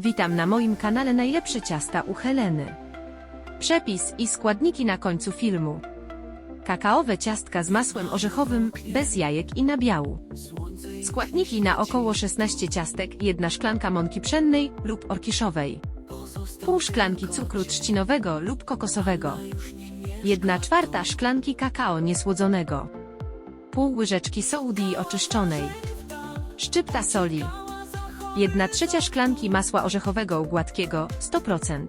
Witam na moim kanale Najlepsze ciasta u Heleny. Przepis i składniki na końcu filmu. Kakaowe ciastka z masłem orzechowym, bez jajek i nabiału. Składniki na około 16 ciastek, jedna szklanka mąki pszennej lub orkiszowej. Pół szklanki cukru trzcinowego lub kokosowego. 1 czwarta szklanki kakao niesłodzonego. Pół łyżeczki sołdi oczyszczonej. Szczypta soli. 1 trzecia szklanki masła orzechowego gładkiego 100%.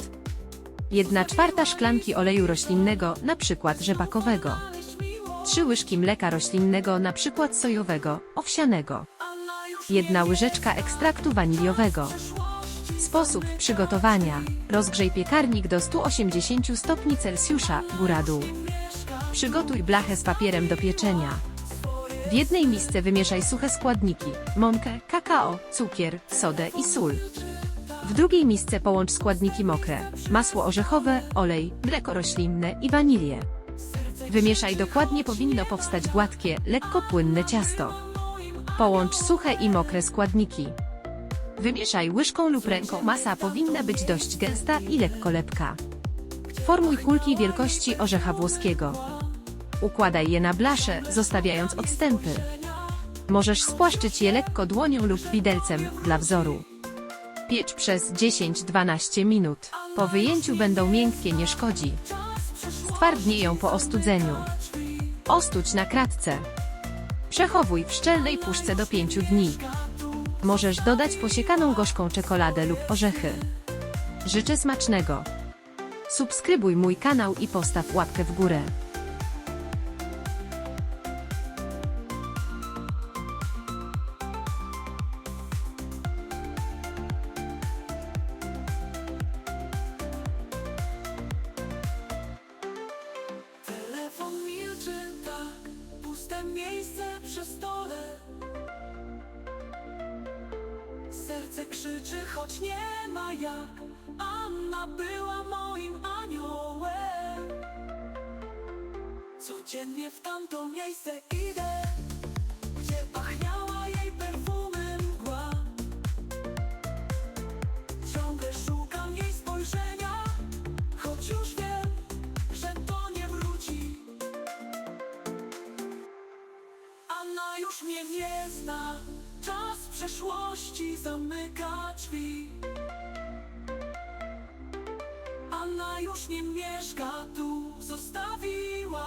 1 czwarta szklanki oleju roślinnego, przykład rzepakowego. 3 łyżki mleka roślinnego, przykład sojowego, owsianego. 1 łyżeczka ekstraktu waniliowego. Sposób przygotowania. Rozgrzej piekarnik do 180 stopni Celsjusza, góra-dół. Przygotuj blachę z papierem do pieczenia. W jednej misce wymieszaj suche składniki, mąkę, kakao, cukier, sodę i sól. W drugiej misce połącz składniki mokre, masło orzechowe, olej, mleko roślinne i wanilię. Wymieszaj dokładnie powinno powstać gładkie, lekko płynne ciasto. Połącz suche i mokre składniki. Wymieszaj łyżką lub ręką, masa powinna być dość gęsta i lekko lepka. Formuj kulki wielkości orzecha włoskiego. Układaj je na blaszę, zostawiając odstępy. Możesz spłaszczyć je lekko dłonią lub widelcem, dla wzoru. Piecz przez 10-12 minut. Po wyjęciu będą miękkie, nie szkodzi. Stwardnieją po ostudzeniu. Ostuć na kratce. Przechowuj w szczelnej puszce do 5 dni. Możesz dodać posiekaną gorzką czekoladę lub orzechy. Życzę smacznego. Subskrybuj mój kanał i postaw łapkę w górę. Puste miejsce przy stole. Serce krzyczy, choć nie ma jak. Anna była moim aniołem. Codziennie w tamto miejsce idę Anna już mnie nie zna. Czas przeszłości zamyka drzwi. Anna już nie mieszka tu. Zostawiła